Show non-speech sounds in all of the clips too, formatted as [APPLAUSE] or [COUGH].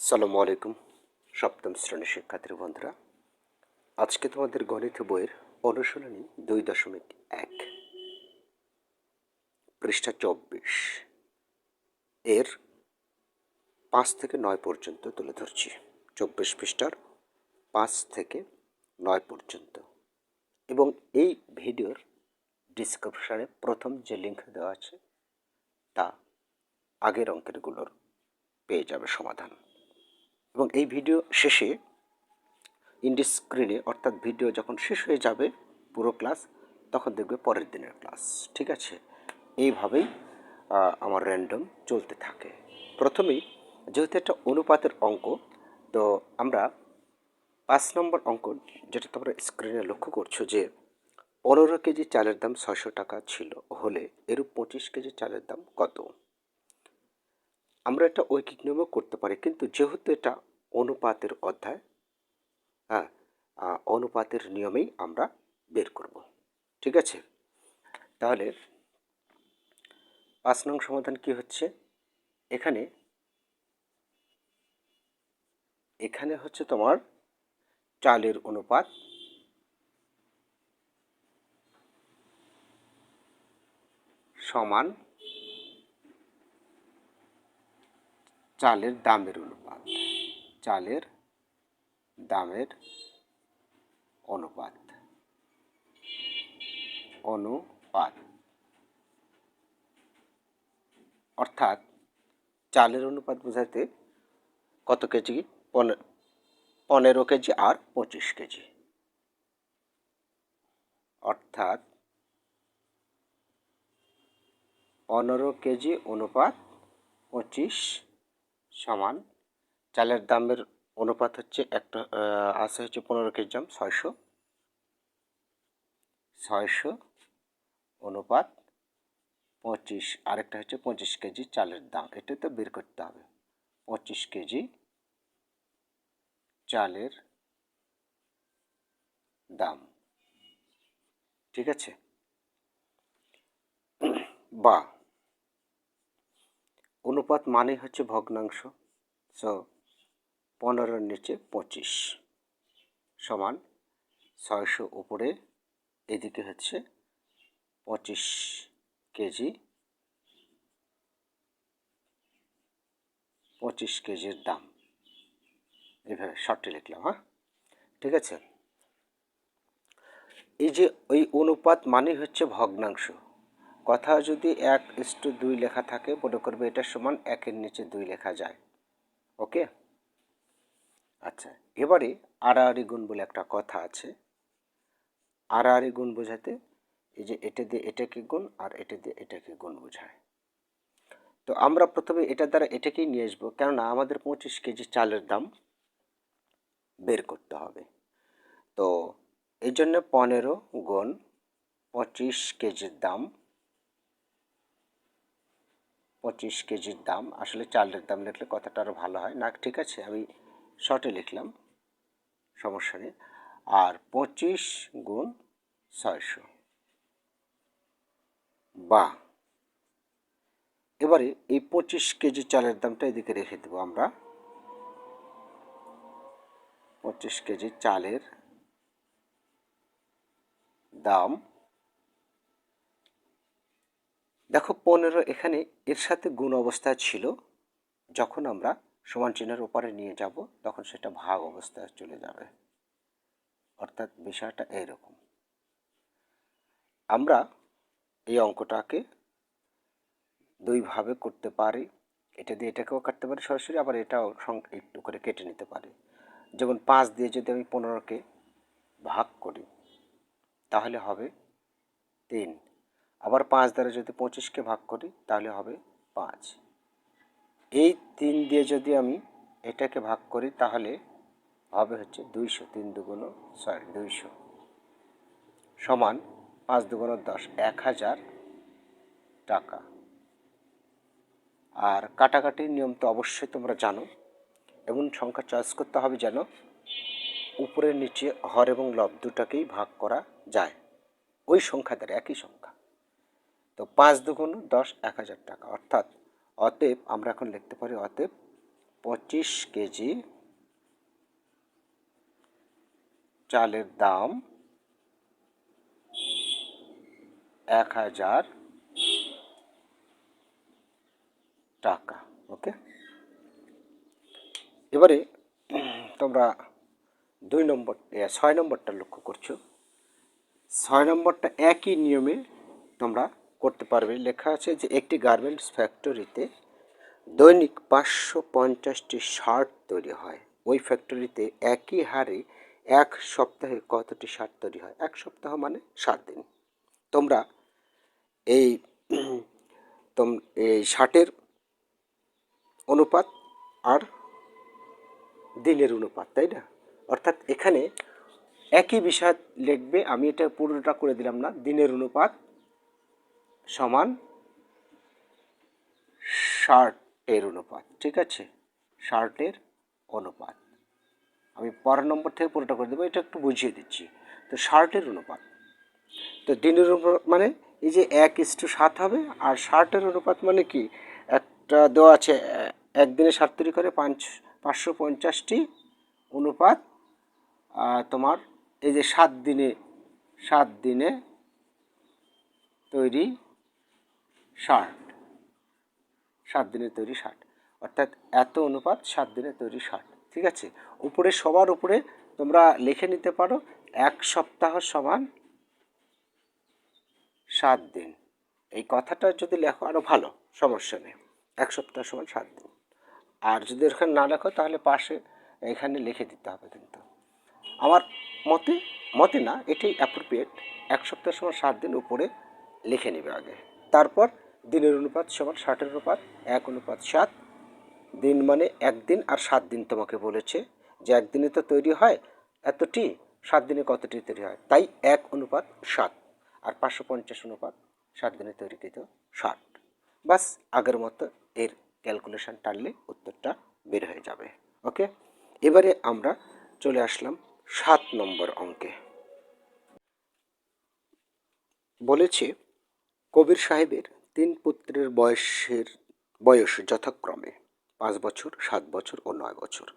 সালামু আলাইকুম, সপ্তম শ্রেণির শিক্ষার্থী বন্ধুরা। আজকে তোমাদের গণিত বইয়ের অনুশীলনী দুই দশমিক এক, পৃষ্ঠা চব্বিশ। এর পাঁচ থেকে নয় পর্যন্ত তুলে ধরছি। চব্বিশ পৃষ্ঠার পাঁচ থেকে নয় পর্যন্ত। এবং এই ভিডিওর ডিসক্রিপশানে প্রথম যে লিঙ্ক দেওয়া আছে, তা আগের অঙ্কেরগুলোর পেয়ে যাবে সমাধান। এবং এই ভিডিও শেষে ইন্ডি স্ক্রিনে অর্থাৎ ভিডিও যখন শেষ হয়ে যাবে পুরো ক্লাস, তখন দেখবে পরের দিনের ক্লাস, ঠিক আছে? এইভাবেই আমার র্যান্ডম চলতে থাকে। প্রথমেই, যেহেতু একটা অনুপাতের অঙ্ক, তো আমরা পাঁচ নম্বর অঙ্ক যেটা তোমরা স্ক্রিনে লক্ষ্য করছ যে, পনেরো কেজি চালের দাম ছয়শো টাকা ছিল, হলে এরূপ পঁচিশ কেজি চালের দাম কত? আমরা এটা ঐকিক নিয়মও করতে পারি, কিন্তু যেহেতু এটা অনুপাতের অধ্যায় হ্যাঁ অনুপাতের নিয়মেই আমরা বের করব, ঠিক আছে? তাহলে পাঁচ নং সমাধান কি হচ্ছে? এখানে এখানে হচ্ছে তোমার চালের অনুপাত, সমান চালের দামের অনুপাত। চালের দামের অনুপাত। অনুপাত। অর্থাৎ চালের অনুপাত বোঝাতে কত কেজি? পনে- পনেরো কেজি আর পঁচিশ কেজি। অর্থাৎ পনেরো কেজি অনুপাত পঁচিশ সমান। চালের দামের অনুপাত হচ্ছে একটা আছে হচ্ছে পনেরো কেজি দাম ছয়শো। ছয়শো অনুপাত পঁচিশ, আরেকটা হচ্ছে পঁচিশ কেজি চালের দাম। এটা তো বের করতে হবে। পঁচিশ কেজি চালের দাম। ঠিক আছে? বা অনুপাত মানে হচ্ছে ভগ্নাংশ। সো পনেরোর নিচে পঁচিশ সমান ছয়শো উপরে, এদিকে হচ্ছে পঁচিশ কেজি, পঁচিশ কেজির দাম। এইভাবে শর্টে লিখলাম হ্যাঁ? ঠিক আছে? এই যে ওই অনুপাত মানে হচ্ছে ভগ্নাংশ। কথা যদি এক ইস্টু দুই লেখা থাকে, মনে করবে এটা সমান একের নিচে দুই লেখা যায়। ওকে আচ্ছা এবারে আড়াআড়ি গুণ বলে একটা কথা আছে। আড়াআড়ি গুণ বোঝাতে এই যে এটা দিয়ে এটাকে গুণ আর এটা দিয়ে এটাকে গুণ বোঝায়। তো আমরা প্রথমে এটার দ্বারা এটাকেই নিয়ে আসব, কেননা আমাদের পঁচিশ কেজি চালের দাম বের করতে হবে। তো এই জন্য পনেরো গুণ পঁচিশ কেজির দাম পঁচিশ কেজির দাম। আসলে চালের দাম লিখলে কথাটা আরও ভালো হয়। না, ঠিক আছে, আমি শর্টে লিখলাম, সমস্যা নেই। আর পঁচিশ গুণ ছয়শো। বা, এবারে এই পঁচিশ কেজি চালের দামটা এদিকে রেখে দেবো আমরা। পঁচিশ কেজি চালের দাম দেখো, পনেরো এখানে এর সাথে গুণ অবস্থায় ছিল। যখন আমরা সমান চিহ্নের ওপারে নিয়ে যাব, তখন সেটা ভাগ অবস্থায় চলে যাবে। অর্থাৎ বিষয়টা এইরকম। আমরা এই অঙ্কটাকে দুইভাবে করতে পারি। এটা দিয়ে এটাকেও কাটতে পারি সরাসরি, আবার এটাও একটু করে কেটে নিতে পারি। যেমন পাঁচ দিয়ে যদি আমি পনেরোকে ভাগ করি, তাহলে হবে তিন। আবার পাঁচ দ্বারা যদি পঁচিশকে ভাগ করি, তাহলে হবে পাঁচ। এই তিন দিয়ে যদি আমি এটাকে ভাগ করি, তাহলে হবে হচ্ছে দুইশো, তিন দুগুণ সরি দুইশো। সমান পাঁচ দুগুণ দশ, এক হাজার টাকা। আর কাটাকাটির নিয়ম তো অবশ্যই তোমরা জানো এমন সংখ্যা চয়েস করতে হবে যেন উপরের নিচে হর এবং লব দুটাকেই ভাগ করা যায়। ওই সংখ্যা দ্বারা একই সংখ্যা তো পাঁচ দুগুণ দশ এক হাজার টাকা। অর্থাৎ অতএব আমরা এখন লিখতে পারি অতএব পঁচিশ কেজি চালের দাম এক হাজার টাকা। ওকে? এবারে তোমরা দুই নম্বর ছয় নম্বরটা লক্ষ্য করছ। ছয় নম্বরটা একই নিয়মে তোমরা করতে পারবে। লেখা আছে যে একটি গার্মেন্টস ফ্যাক্টরিতে দৈনিক পাঁচশো পঞ্চাশটি শার্ট তৈরি হয়। ওই ফ্যাক্টরিতে একই হারে এক সপ্তাহে কতটি শার্ট তৈরি হয়? এক সপ্তাহ মানে সাত দিন। তোমরা এই [CLEARS THROAT] তোম, এই শার্টের অনুপাত আর দিনের অনুপাত, তাই না? অর্থাৎ এখানে একই বিষয় লিখবে, আমি এটা পুরোটা করে দিলাম না, দিনের অনুপাত সমান শার্টের অনুপাত, ঠিক আছে? শার্টের অনুপাত। আমি পরের নম্বর থেকে পুরোটা করে দেবো, এটা একটু বুঝিয়ে দিচ্ছি। তো শার্টের অনুপাত। তো দিনের অনুপাত মানে এই যে এক ইস্টু সাত হবে, আর শার্টের অনুপাত মানে কি? একটা দেওয়া আছে একদিনে সাত তৈরি করে পাঁচ, পাঁচশো পঞ্চাশটি অনুপাত তোমার এই যে সাত দিনে সাত দিনে তৈরি শার্ট সাত দিনে তৈরি ষাট। অর্থাৎ এত অনুপাত সাত দিনে তৈরি ষাট। ঠিক আছে? উপরে সবার উপরে তোমরা লিখে নিতে পারো, এক সপ্তাহ সমান সাত দিন। এই কথাটা যদি লেখো আরও ভালো, সমস্যা নেই। এক সপ্তাহ সমান সাত দিন। আর যদি এখানে না লেখো, তাহলে পাশে এখানে লিখে দিতে হবে কিন্তু। আমার মতে মতে না, এটাই অ্যাপ্রোপ্রিয়েট এক সপ্তাহ সমান সাত দিন উপরে লিখে নেবে আগে। তারপর দিনের অনুপাত সমান ষাটের অনুপাত, এক অনুপাত সাত। দিন মানে একদিন আর সাত দিন তোমাকে বলেছে যে একদিনে তো তৈরি হয়, এতটি, সাত দিনে কতটি তৈরি হয়? তাই এক অনুপাত সাত আর পাঁচশো পঞ্চাশ অনুপাত সাত দিনে তৈরিকৃত ষাট। বাস আগের মতো এর ক্যালকুলেশন টানলে উত্তরটা বের হয়ে যাবে। ওকে? এবারে আমরা চলে আসলাম সাত নম্বর অঙ্কে। বলেছে কবির সাহেবের তিন পুত্রের বয়সের, বয়স যথাক্রমে পাঁচ বছর, সাত বছর ও নয় বছর।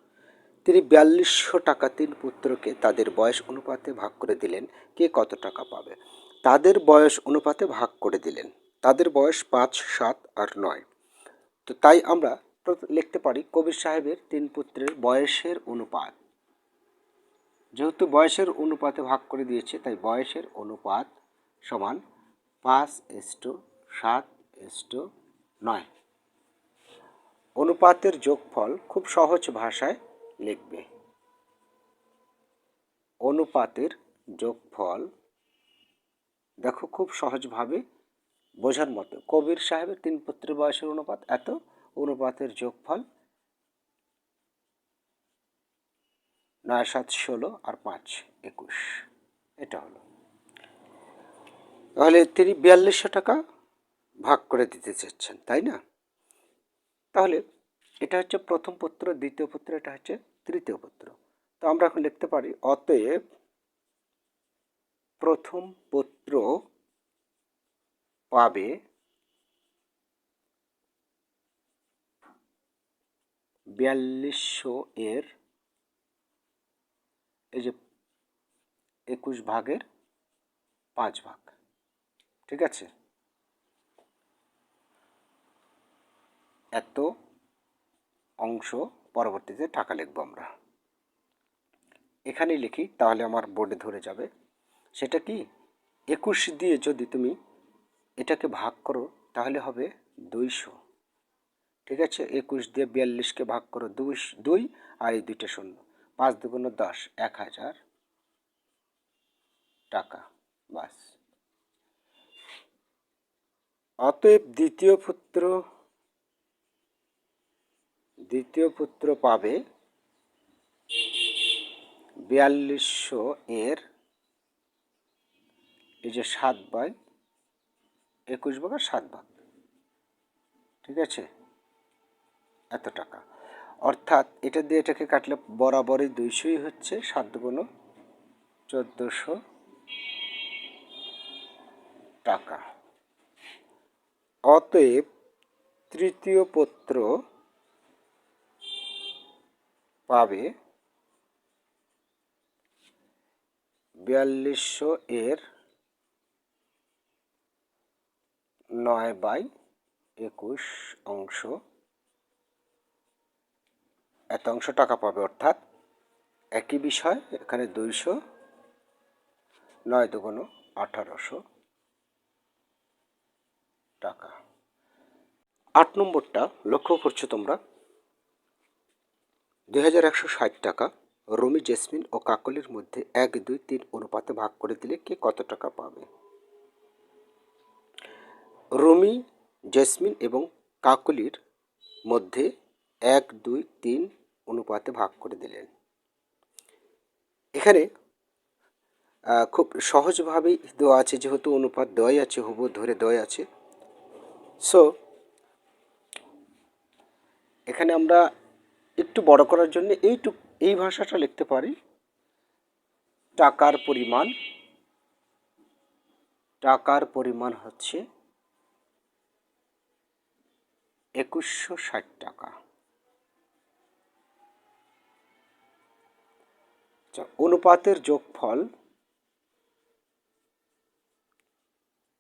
তিনি বিয়াল্লিশশো টাকা তিন পুত্রকে তাদের বয়স অনুপাতে ভাগ করে দিলেন। কে কত টাকা পাবে? তাদের বয়স অনুপাতে ভাগ করে দিলেন। তাদের বয়স পাঁচ, সাত আর নয়। তো তাই আমরা লিখতে পারি কবির সাহেবের তিন পুত্রের বয়সের অনুপাত। যেহেতু বয়সের অনুপাতে ভাগ করে দিয়েছে, তাই বয়সের অনুপাত সমান পাঁচ এস্টো সাত এস্টো নয়। অনুপাতের যোগফল খুব সহজ ভাষায় লিখবে। অনুপাতের যোগফল, দেখো খুব সহজভাবে বোঝার মতো। কবির সাহেবের তিন পুত্রের বয়সের অনুপাত, এত অনুপাতের যোগফল নয় সাত ষোলো আর পাঁচ একুশ। এটা হলো। তাহলে তিনি বিয়াল্লিশশো টাকা ভাগ করে দিতে চাচ্ছেন, তাই না? তাহলে এটা হচ্ছে প্রথম পুত্র, দ্বিতীয় পুত্র, এটা হচ্ছে তৃতীয় পুত্র। তো আমরা এখন লিখতে পারি, অতএব প্রথম পুত্র পাবে বিয়াল্লিশশো এর, এই যে একুশ ভাগের পাঁচ ভাগ। ঠিক আছে? এত অংশ পরবর্তীতে টাকা লিখব আমরা। এখানেই লিখি, তাহলে আমার বোর্ডে ধরে যাবে। সেটা কি? একুশ দিয়ে যদি তুমি এটাকে ভাগ করো, তাহলে হবে দুইশো। ঠিক আছে? একুশ দিয়ে বিয়াল্লিশকে ভাগ করো, দুই দুই, আর এই দুইটা শূন্য। পাঁচ দুগুণ দশ, এক হাজার টাকা। বাস। অতএব দ্বিতীয় পুত্র দ্বিতীয় পুত্র পাবে বিয়াল্লিশশো এর, এই যে সাত বাই একুশ ভাগ আর সাত ভাগ। ঠিক আছে? এত টাকা। অর্থাৎ এটা দিয়ে এটাকে কাটলে বরাবরই দুইশোই হচ্ছে, সাত দুগুণ চোদ্দোশো টাকা। অতএব তৃতীয় পুত্র পাবে বিয়াল্লিশশো এর নয় বাই একুশ অংশ। এত অংশ টাকা পাবে, অর্থাৎ একই বিষয়, এখানে দুইশো নয় দুগুণ আঠারোশো টাকা। আট নম্বরটা লক্ষ্য করছ তোমরা। দুই হাজার একশো ষাট টাকা। রমি, জেসমিন ও কাকলির মধ্যে এক, দুই, তিন অনুপাতে ভাগ করে দিলে কে কত টাকা পাবে? রমি, জেসমিন এবং কাকলির মধ্যে এক, দুই, তিন অনুপাতে ভাগ করে দিলেন। এখানে খুব সহজভাবেই দেওয়া আছে, যেহেতু অনুপাত দেওয়াই আছে হুবু ধরে দেওয়াই আছে। সো এখানে আমরা একটু বড় করার জন্য এইটুক এই ভাষাটা লিখতে পারি। টাকার পরিমাণ। টাকার পরিমাণ হচ্ছে একুশশো ষাট টাকা। আচ্ছা, অনুপাতের যোগফল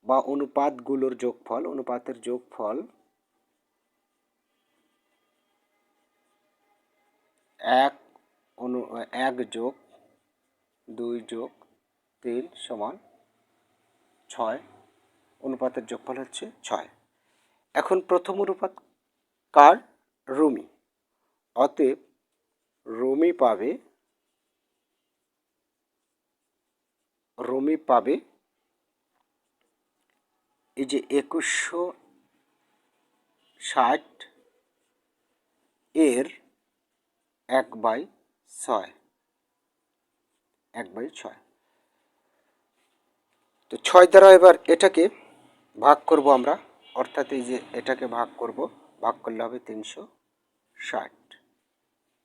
বা অনুপাতগুলোর যোগফল অনুপাতের যোগফল এক অনু, এক যোগ দুই যোগ তিন সমান ছয়। অনুপাতের যোগফল হচ্ছে ছয়। এখন প্রথম অনুপাত কার? রুমি। অতএব রুমি পাবে রুমি পাবে এই যে একুশশো ষাট এর এক বাই ছয়। এক বাই ছয়। তো ছয় দ্বারা এবার এটাকে ভাগ করব আমরা। অর্থাৎ এই যে এটাকে ভাগ করব, ভাগ করলে হবে তিনশো ষাট।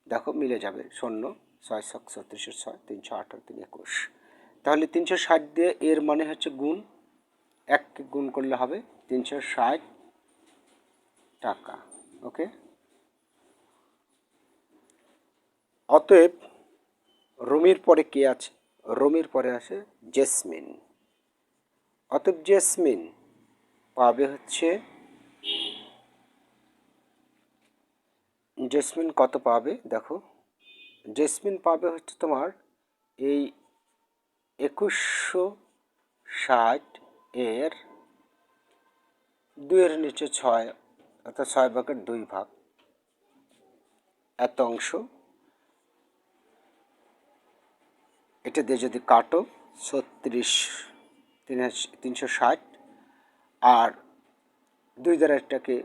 দেখো মিলে যাবে শূন্য, ছয় ছক ছত্রিশের ছয়, তিনশো আঠারো, তিন একুশ। তাহলে তিনশো ষাট দিয়ে এর মানে হচ্ছে গুণ। এককে গুণ করলে হবে তিনশো ষাট টাকা। ওকে? অতএব রুমির পরে কে আছে? রুমির পরে আছে জেসমিন। অতএব জেসমিন পাবে হচ্ছে, জেসমিন কত পাবে? দেখো, জেসমিন পাবে হচ্ছে তোমার এই একুশশো ষাট এর দুইয়ের নিচে ছয়, অর্থাৎ ছয় ভাগের দুই ভাগ। এত অংশ। এটা দিয়ে যদি কাটো, ছত্রিশ, তিন, তিনশো ষাট। আর দুই দ্বারা এটাকে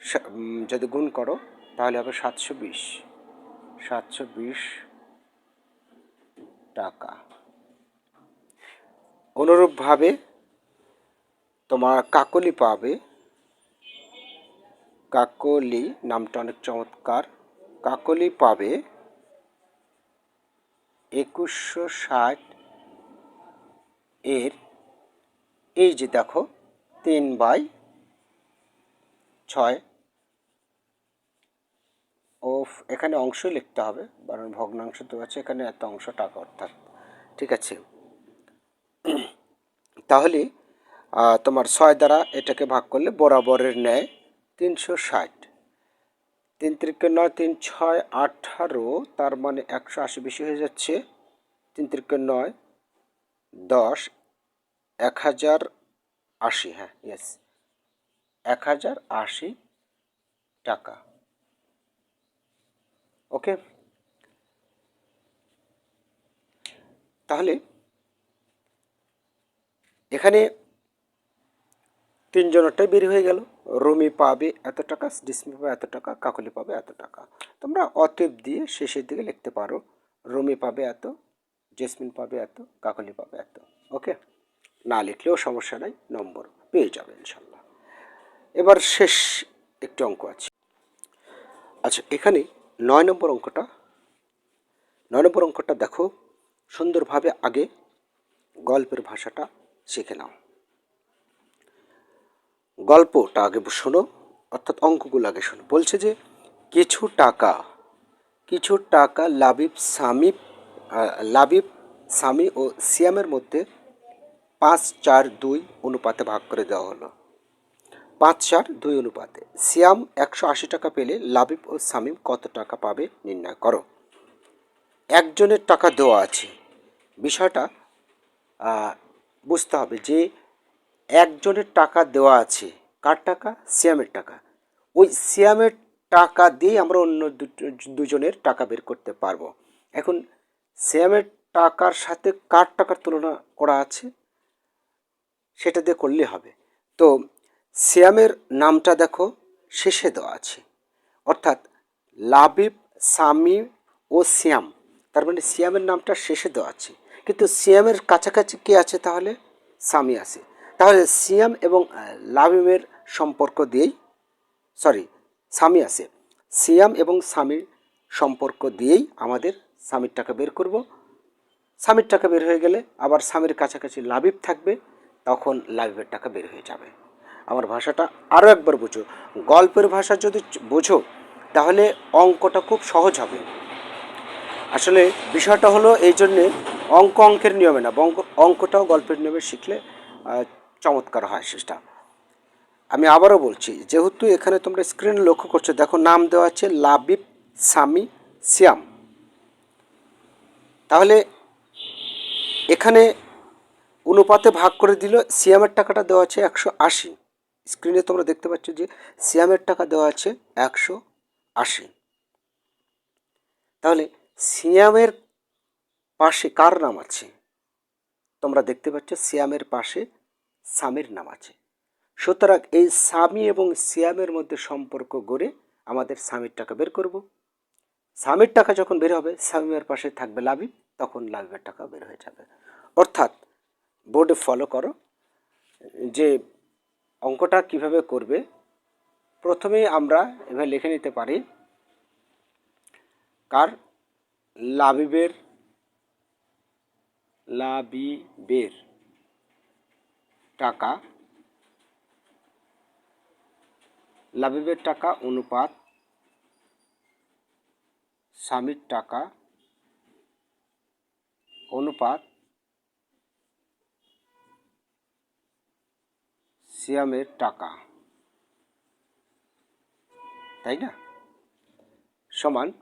সা- যদি গুণ করো, তাহলে হবে সাতশো বিশ। সাতশো বিশ টাকা। অনুরূপভাবে তোমার কাকলি পাবে। কাকলি নামটা অনেক চমৎকার। কাকলি পাবে একুশশো ষাট এর, এই যে দেখো, তিন বাই ছয়। ও এখানে অংশ লিখতে হবে কারণ ভগ্নাংশ তো আছে, এখানে এত অংশ টাকা অর্থাৎ, ঠিক আছে। তাহলে তোমার ছয় দ্বারা এটাকে ভাগ করলে বরাবরের ন্যায় তিনশো ষাট। তিন তিরিকে নয়, তিন ছয়, আঠারো, তার মানে একশো আশি বেশি হয়ে যাচ্ছে। তিন তিরিকে নয়, দশ, এক হাজার আশি হ্যাঁ ইয়েস এক হাজার আশি টাকা। ওকে? তাহলে এখানে তিনজনেরটাই বের হয়ে গেল। রমি পাবে এত টাকা, ডিসমি পাবে এত টাকা, কাকলি পাবে এত টাকা। তোমরা অতএব দিয়ে শেষের দিকে লিখতে পারো, রমি পাবে এত, জেসমিন পাবে এত, কাকলি পাবে এত। ওকে? না লিখলেও সমস্যা নাই, নম্বর পেয়ে যাবে ইনশাল্লাহ। এবার শেষ একটি অঙ্ক আছে। আচ্ছা এখানে নয় নম্বর অঙ্কটা, নয় নম্বর অঙ্কটা দেখো, সুন্দরভাবে আগে গল্পের ভাষাটা শিখে নাও। গল্পটা আগে শোনো অর্থাৎ অঙ্কগুলো আগে শোনো। বলছে যে কিছু টাকা কিছু টাকা লাবিব আহ, লাবিব সামি ও সিয়ামের মধ্যে পাঁচ চার দুই অনুপাতে ভাগ করে দেওয়া হলো। পাঁচ চার দুই অনুপাতে। সিয়াম একশো আশি টাকা পেলে লাবিব ও সামিম কত টাকা পাবে নির্ণয় করো। একজনের টাকা দেওয়া আছে। বিষয়টা বুঝতে হবে যে একজনের টাকা দেওয়া আছে। কার টাকা? সিয়ামের টাকা। ওই সিয়ামের টাকা দিয়ে আমরা অন্য দুজনের টাকা বের করতে পারব। এখন সিয়ামের টাকার সাথে কার টাকার তুলনা করা আছে? সেটা দিয়ে করলে হবে। তো সিয়ামের নামটা দেখো, শেষে দেওয়া আছে। অর্থাৎ লাবিব সামি ও সিয়াম। তার মানে সিয়ামের নামটা শেষে দেওয়া আছে। কিন্তু সিয়ামের কাছাকাছি কে আছে তাহলে? সামি আছে। তাহলে সিয়াম এবং লাবিবের সম্পর্ক দিয়েই সরি স্বামী আছে। সিয়াম এবং স্বামীর সম্পর্ক দিয়েই আমাদের স্বামীর টাকা বের করব। স্বামীর টাকা বের হয়ে গেলে আবার স্বামীর কাছাকাছি লাবিব থাকবে, তখন লাবিবের টাকা বের হয়ে যাবে। আমার ভাষাটা আরও একবার বুঝো। গল্পের ভাষা যদি বোঝো, তাহলে অঙ্কটা খুব সহজ হবে। আসলে বিষয়টা হলো এই জন্যে অঙ্ক অঙ্কের নিয়মে না, অঙ্ক, অঙ্কটাও গল্পের নিয়মে শিখলে চমৎকার হয় সেটা আমি আবারও বলছি, যেহেতু এখানে তোমরা স্ক্রিনে লক্ষ্য করছ, দেখো নাম দেওয়া আছে লাবিব সামি সিয়াম। তাহলে এখানে অনুপাতে ভাগ করে দিল, সিয়ামের টাকাটা দেওয়া আছে একশো আশি। স্ক্রিনে তোমরা দেখতে পাচ্ছ যে সিয়ামের টাকা দেওয়া আছে একশো আশি। তাহলে সিয়ামের পাশে কার নাম আছে? তোমরা দেখতে পাচ্ছ সিয়ামের পাশে সামির নাম আছে। সুতরাং এই সামি এবং সিয়ামের মধ্যে সম্পর্ক গড়ে আমাদের স্বামীর টাকা বের করব। স্বামীর টাকা যখন বের হবে স্বামীর পাশে থাকবে লাভি তখন লাভের টাকা বের হয়ে যাবে। অর্থাৎ বোর্ডে ফলো করো যে অঙ্কটা কীভাবে করবে। প্রথমেই আমরা এভাবে লিখে নিতে পারি, কার? লাবিবের লাবিবের। টাকা। লাবিবের টাকা, অনুপাত। স্বামীর টাকা, অনুপাত। সিয়ামের টাকা। তাই না? সমান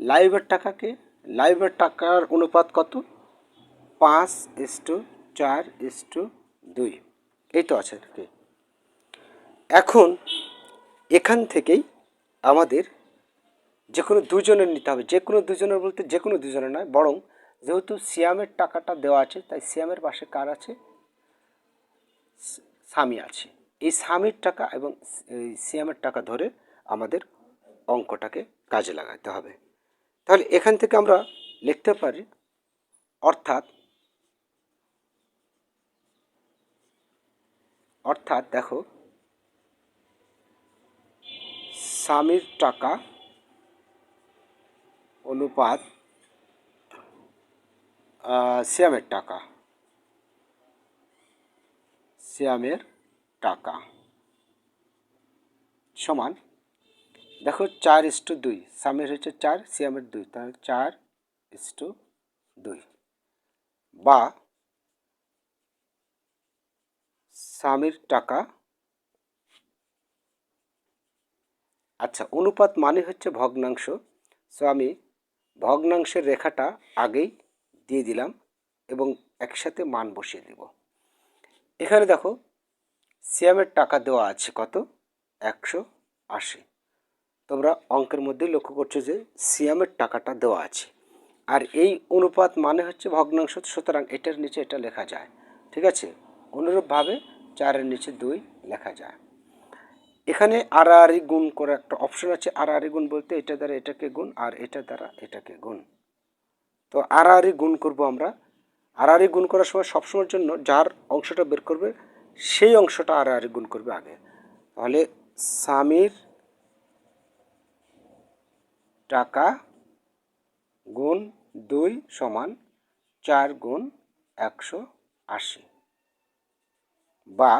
লাইভের টাকাকে লাইভের টাকার অনুপাত কত? পাঁচ ইস্টু চার ইস্টু দুই। এই তো আছে নাকি এখন এখান থেকেই আমাদের যে কোনো দুজনের নিতে হবে যে কোনো দুজনের বলতে যে কোনো দুজনের নয়, বরং যেহেতু সিয়ামের টাকাটা দেওয়া আছে, তাই সিয়ামের পাশে কার আছে? স্বামী আছে। এই স্বামীর টাকা এবং এই সিয়ামের টাকা ধরে আমাদের অঙ্কটাকে কাজে লাগাতে হবে। তাহলে এখান থেকে আমরা লিখতে পারি, অর্থাৎ অর্থাৎ দেখো স্বামীর টাকা অনুপাত আহ, সিয়ামের টাকা। সিয়ামের টাকা সমান দেখো চার ইস্টু দুই স্বামীর হচ্ছে চার সিয়ামের দুই তাহলে চার ইস্টু দুই। বা স্বামীর টাকা। আচ্ছা অনুপাত মানে হচ্ছে ভগ্নাংশ। সো আমি ভগ্নাংশের রেখাটা আগেই দিয়ে দিলাম এবং একসাথে মান বসিয়ে দেব। এখানে দেখো সিয়ামের টাকা দেওয়া আছে কত? একশো আশি। তোমরা অঙ্কের মধ্যে লক্ষ্য করছ যে সিয়ামের টাকাটা দেওয়া আছে। আর এই অনুপাত মানে হচ্ছে ভগ্নাংশ, সুতরাং এটার নিচে এটা লেখা যায়। ঠিক আছে? অনুরূপভাবে চারের নিচে দুই লেখা যায়। এখানে আড়াআড়ি গুণ করে একটা অপশন আছে। আড়াআড়ি গুণ বলতে এটা দ্বারা এটাকে গুণ আর এটা দ্বারা এটাকে গুণ। তো আড়াআড়ি গুণ করব আমরা। আড়াআড়ি গুণ করার সময় সবসময়ের জন্য যার অংশটা বের করবে, সেই অংশটা আড়াআড়ি গুণ করবে আগে। তাহলে স্বামীর টাকা গুণ দুই সমান চার গুণ একশো আশি। বা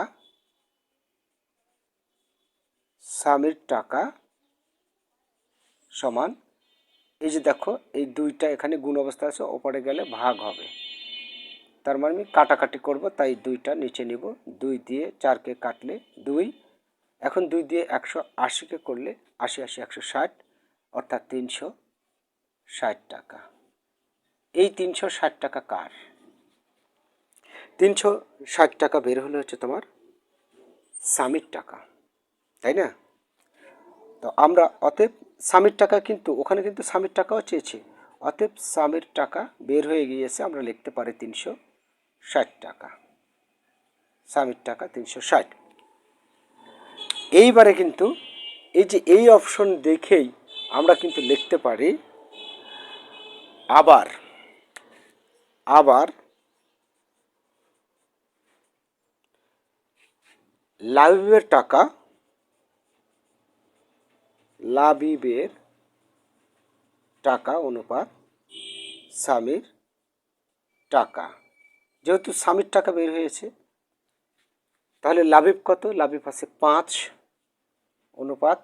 স্বামীর টাকা সমান, এই যে দেখো, এই দুইটা এখানে গুণ অবস্থা আছে, ওপরে গেলে ভাগ হবে। তার মানে আমি কাটাকাটি করব, তাই দুইটা নিচে নিব। দুই দিয়ে চারকে কাটলে দুই। এখন দুই দিয়ে একশো আশিকে করলে আশি আশি, একশো ষাট, অর্থাৎ তিনশো ষাট টাকা। এই তিনশো ষাট টাকা কার? তিনশো ষাট টাকা বের হলে হচ্ছে তোমার স্বামীর টাকা, তাই না? তো আমরা অতএব স্বামীর টাকা কিন্তু, ওখানে কিন্তু স্বামীর টাকাও চেয়েছি। অতএব স্বামীর টাকা বের হয়ে গিয়েছে, আমরা লিখতে পারি তিনশো ষাট টাকা। স্বামীর টাকা তিনশো ষাট। এইবারে কিন্তু এই যে এই অপশন দেখেই আমরা কিন্তু লিখতে পারি আবার আবার লাভিবের টাকা লাভিবের টাকা অনুপাত স্বামীর টাকা। যেহেতু স্বামীর টাকা বের হয়েছে, তাহলে লাভিব কত? লাভিব আছে পাঁচ অনুপাত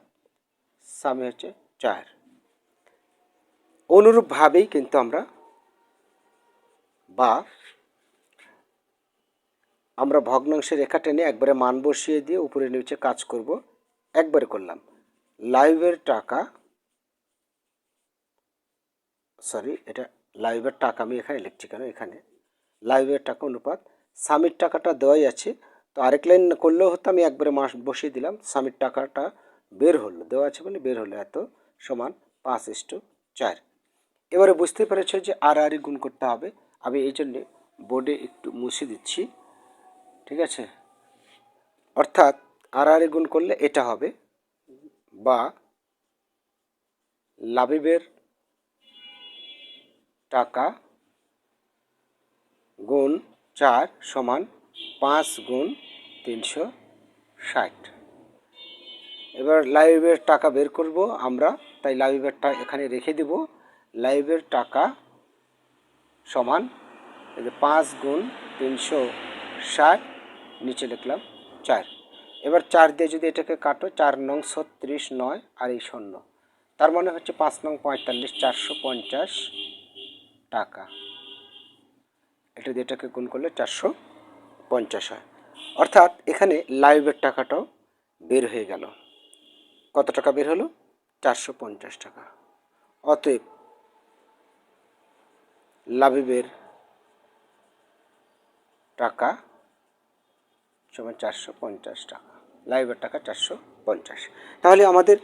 স্বামী হচ্ছে চার। অনুরূপভাবেই কিন্তু আমরা বা আমরা ভগ্নাংশের রেখা টেনে একবারে মান বসিয়ে দিয়ে উপরে নিচে কাজ করব। একবারে করলাম। লাইভের টাকা সরি এটা লাইভের টাকা আমি এখানে লিখছি কেন? এখানে। লাইভের টাকা অনুপাত। স্বামীর টাকাটা দেওয়াই আছে। তো আরেক লাইন করলেও হতো, আমি একবারে মাস বসিয়ে দিলাম। স্বামীর টাকাটা বের হলো, দেওয়া আছে বলে বের হলো এত সমান পাঁচ ইস্টু চার। এবারে বুঝতে পেরেছ যে আর আরই গুণ করতে হবে। আমি এই জন্যে বোর্ডে একটু মুছে দিচ্ছি। ঠিক আছে? অর্থাৎ আরই গুণ করলে এটা হবে বা লাবিবের টাকা গুণ চার সমান পাঁচ গুণ তিনশো ষাট। এবার লাইভের টাকা বের করব আমরা, তাই লাইভের এখানে রেখে দেব। লাইভের টাকা সমান পাঁচ গুণ তিনশো ষাট নিচে লিখলাম চার। এবার চার দিয়ে যদি এটাকে কাটো, চার নং ছত্রিশ নয় আর এই শূন্য। তার মানে হচ্ছে পাঁচ নং পঁয়তাল্লিশ, চারশো পঞ্চাশ টাকা। এটা দিয়ে এটাকে গুণ করলে চারশো পঞ্চাশ হয়। অর্থাৎ এখানে লাইভের টাকাটাও বের হয়ে গেল। কত টাকা বের হলো? চারশো পঞ্চাশ টাকা। অতএব লাভিবের টাকা সমান চারশো পঞ্চাশ টাকা। লাইভের টাকা চারশো পঞ্চাশ। তাহলে আমাদের,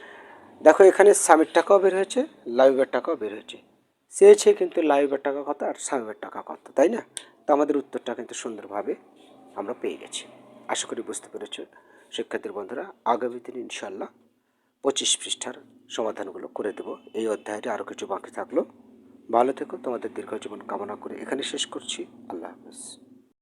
দেখো এখানে স্বামীর টাকাও বের হয়েছে লাইভের টাকাও বের হয়েছে। চেয়েছে কিন্তু লাইভের টাকা কত আর স্বামীর টাকা কত, তাই না? তো আমাদের উত্তরটা কিন্তু সুন্দরভাবে আমরা পেয়ে গেছি। আশা করি বুঝতে পেরেছ। শিক্ষার্থীর বন্ধুরা, আগামী দিন ইনশাল্লাহ পঁচিশ পৃষ্ঠার সমাধানগুলো করে দেব। এই অধ্যায়টি আরও কিছু বাকি থাকল। ভালো থেকো, তোমাদের দীর্ঘ জীবন কামনা করে এখানে শেষ করছি। আল্লাহ হাফেজ।